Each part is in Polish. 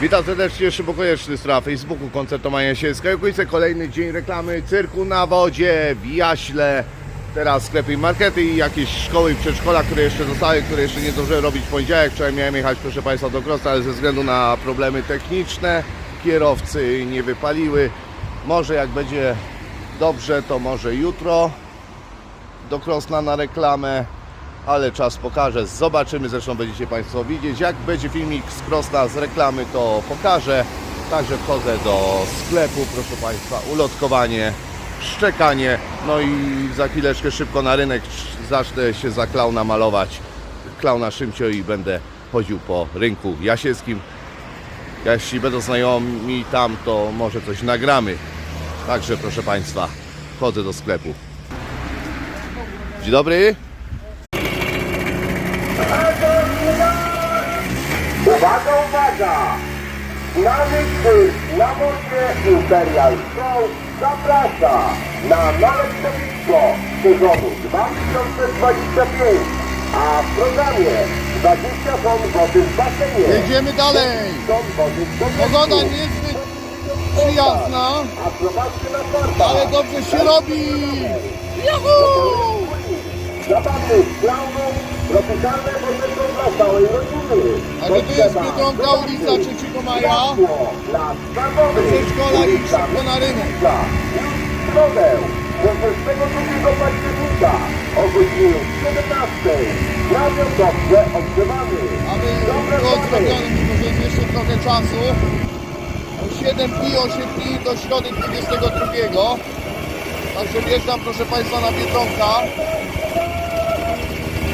Witam serdecznie, Szymon Konieczny, strona Facebooku, koncertomania Sielska. Okolice, kolejny dzień reklamy cyrku na wodzie w Jaśle. Teraz sklepy i markety i jakieś szkoły i przedszkola, które jeszcze zostały, które jeszcze nie zdążyłem robić w poniedziałek. Wczoraj miałem jechać, proszę Państwa, do Krosta, ale ze względu na problemy techniczne kierowcy nie wypaliły. Może jak będzie dobrze, to może jutro do Krosna na reklamę, ale czas pokaże. Zobaczymy, zresztą będziecie Państwo widzieć. Jak będzie filmik z Krosna z reklamy, to pokażę. Także wchodzę do sklepu, proszę Państwa, ulotkowanie, szczekanie. No i za chwileczkę szybko na rynek zacznę się za klauna malować. Klauna Szymcio i będę chodził po rynku jasielskim. Jeśli będą znajomi tam, to może coś nagramy. Także proszę Państwa, wchodzę do sklepu. Dzień dobry. Uwaga! Znany cyrk na modzie Imperial Show zaprasza na nowe stowisko sezonu 2025, a w programie 20 ton wody w basenie, Jedziemy dalej. ton wody w Pogoda niezbyt przyjazna, na ale dobrze się robi. Juhu! zabawy z klaunów, tropikalne możecie dla całej rodziny. Także tu jest Biedronka, ulica 3 Maja. Przedszkola i szybko na rynek. środę, 22 października o godzinie 17 na wiosowce odgrzewamy. Aby było zrobione, jest jeszcze trochę czasu. O 7 dni, 8 dni do środy 22. Także wjeżdżam proszę Państwa na Biedronka.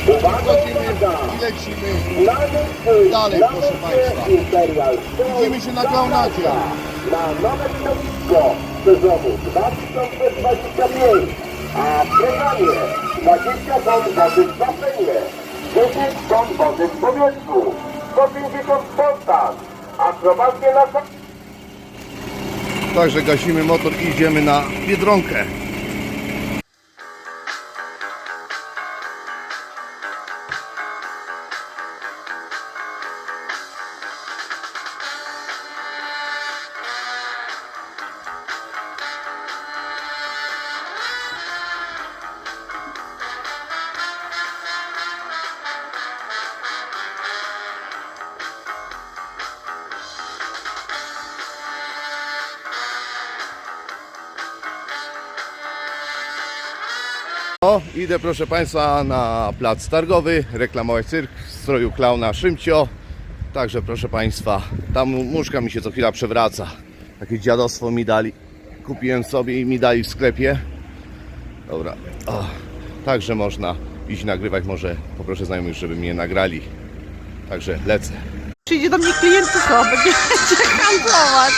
Uwaga, i lecimy. Dalej, proszę Państwa. Widzimy się na Klaunacie. Na nowe stowisko sezonu 2025, a w programie 20 ton wody w basenie, 10 ton wody w powietrzu, 150 spontan, akrobacje na Także gasimy motor i idziemy na Biedronkę. O, idę proszę Państwa na plac targowy, reklamować cyrk w stroju klauna Szymcio. Także proszę Państwa, tam muszka mi się co chwila przewraca. Takie dziadostwo mi dali. Kupiłem sobie i mi dali w sklepie. Dobra. O, także można iść nagrywać, może poproszę znajomych, żeby mnie nagrali. Także lecę. Przyjdzie do mnie klient, co? Będzie handlować.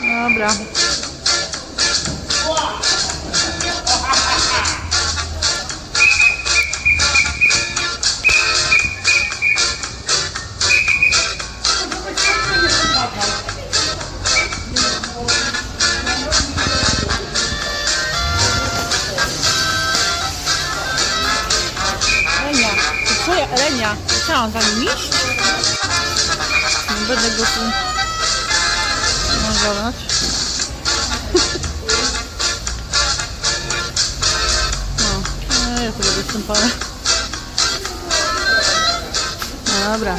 Dobra. Ja, mam za nim iść? Będę go tu nagalać. No, no ja sobie występowałem. No dobra.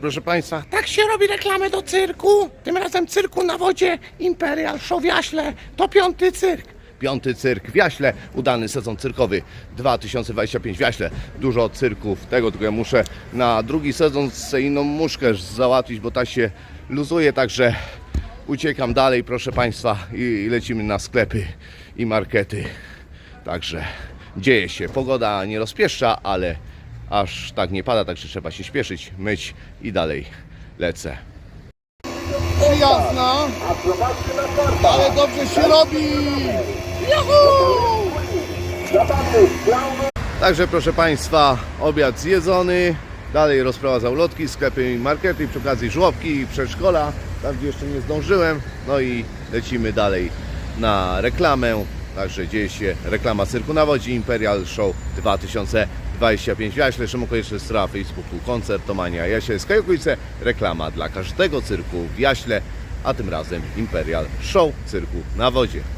Proszę Państwa, tak się robi reklamę do cyrku. Tym razem cyrku na wodzie Imperial Show w Jaśle. To piąty cyrk. Piąty cyrk w Jaśle, udany sezon cyrkowy 2025 w Jaśle. Dużo cyrków, tego tylko ja muszę na drugi sezon z inną muszkę załatwić, bo ta się luzuje, także uciekam dalej, proszę Państwa, i lecimy na sklepy i markety. Także dzieje się. Pogoda nie rozpieszcza, ale aż tak nie pada, także trzeba się śpieszyć, myć i dalej lecę. Przyjazna, ale dobrze się robi! Juhu! Także proszę Państwa, obiad zjedzony, dalej rozprowadza ulotki, sklepy i markety, przy okazji żłobki i przedszkola, tam gdzie jeszcze nie zdążyłem, no i lecimy dalej na reklamę, także dzieje się reklama cyrku na wodzie Imperial Show 2000 25. Ja śledzę okoliczność straf Facebooku, koncertomania Jaśleńska i okolice, reklama dla każdego cyrku w Jaśle, a tym razem Imperial Show Cyrku na Wodzie.